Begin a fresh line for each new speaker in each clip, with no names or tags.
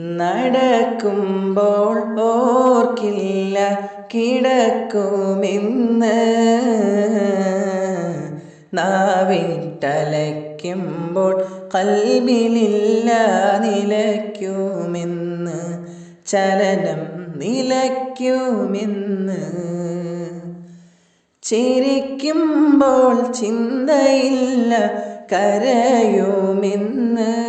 നടക്കുമ്പോൾ ഓർക്കില്ല കിടക്കുമെന്ന്. നാവിട്ടലയ്ക്കുമ്പോൾ കൽബിലില്ല നിലയ്ക്കുമെന്ന്. ചലനം നിലയ്ക്കുമെന്ന്. ചിരിക്കുമ്പോൾ ചിന്തയില്ല കരയുമെന്ന്.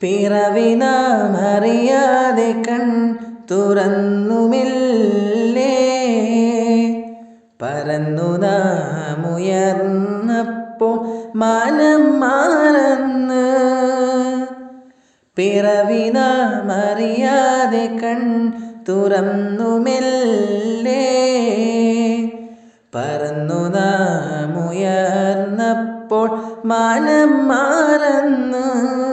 പിറവിനാമറിയാതെ കൺ തുറന്നുമില്ലേ? പരന്നു നാമുയർന്നപ്പോ മാനം മാറന്ന്. പിറവിനാമറിയാതെ കൺ തുറന്നുമില്ലേ? പറന്നു നാമുയർന്നപ്പോൾ മാനം മാറന്ന്.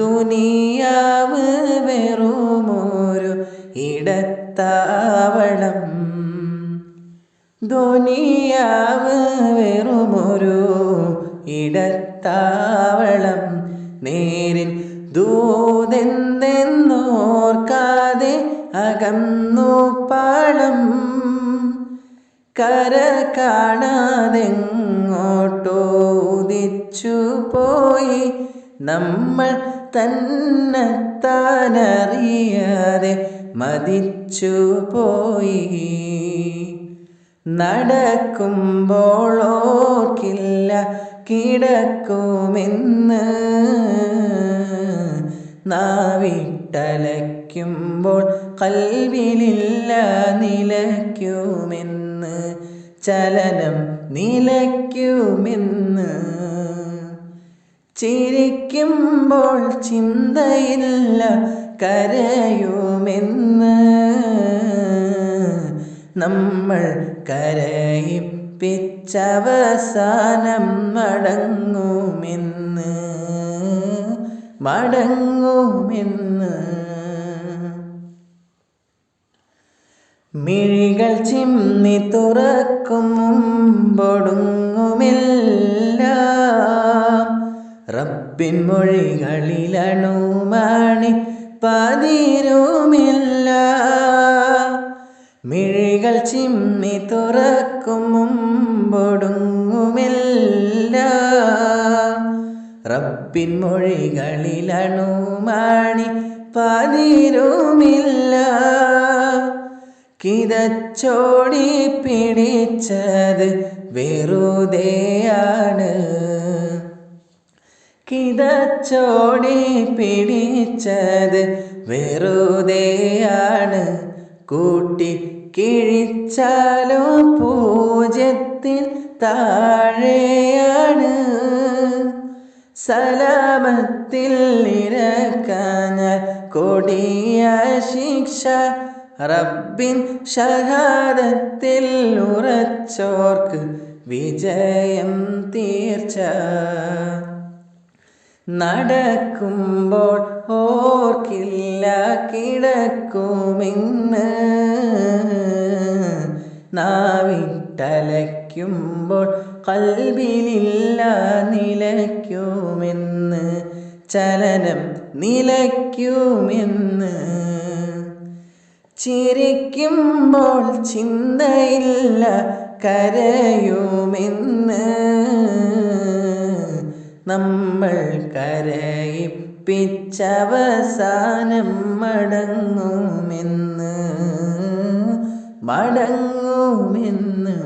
ദുനിയാവ് വെറുമൊരു ഇടത്താവളം. ദുനിയാവ് വെറുമൊരു ഇടത്താവളം. നേരിൻ ദൂതെന്തെന്നോർക്കാതെ അകന്നു പാളം. കര കാണാതെങ്ങോട്ടോദിച്ചു പോയി നമ്മൾ തന്നെത്താനറിയാതെ മതിച്ചു പോയി നടക്കുമ്പോൾ ഓർക്കില്ല കിടക്കുമെന്ന്. നാവിട്ടലയ്ക്കുമ്പോൾ കൽവിലില്ല നിലയ്ക്കുമെന്ന്. ചലനം നിലയ്ക്കുമെന്ന്. ചിരിക്കുമ്പോൾ ചിന്തയില്ല കരയുമെന്ന്. നമ്മൾ കരയിപ്പിച്ചവസാനം മടങ്ങുമെന്ന്. മടങ്ങുമെന്ന്. മിഴികൾ ചിമ്മി തുറക്കും മുമ്പൊടുങ്ങുമില്ല റബ്ബിൻ മൊഴികളിലണുമണി പതിരുമില്ല. മിഴികൾ ചിമ്മി തുറക്കും മുമ്പൊടുങ്ങുമില്ല. റബ്ബിൻ മൊഴികളിലണുമണി പതിരുമില്ല. കിതച്ചോടി പിടിച്ചത് വെറുതെയാണ്. കിതച്ചോടി പിടിച്ചത് വെറുതെയാണ്. കൂട്ടി കിഴിച്ചാലോ പൂജ്യത്തിൽ താഴെയാണ്. സലാമത്തിൽ നിരക്കാഞ്ഞ കൊടിയ ശിക്ഷ റബ്ബിൻ ഷഹാദത്തിൽ ഉറച്ചോർക്ക് വിജയം തീർച്ച. നടക്കുമ്പോൾ ഓർക്കില്ല കിടക്കുമെന്ന്. നാവിട്ടലയ്ക്കുമ്പോൾ കൽവിലില്ല നിലയ്ക്കുമെന്ന്. ചലനം നിലയ്ക്കുമെന്ന്. ചിരിക്കുമ്പോൾ ചിന്തയില്ല കരയുമെന്ന്. നമ്മൾ കരയിപ്പിച്ചവസാനം മടങ്ങുമെന്ന് മടങ്ങുമെന്ന്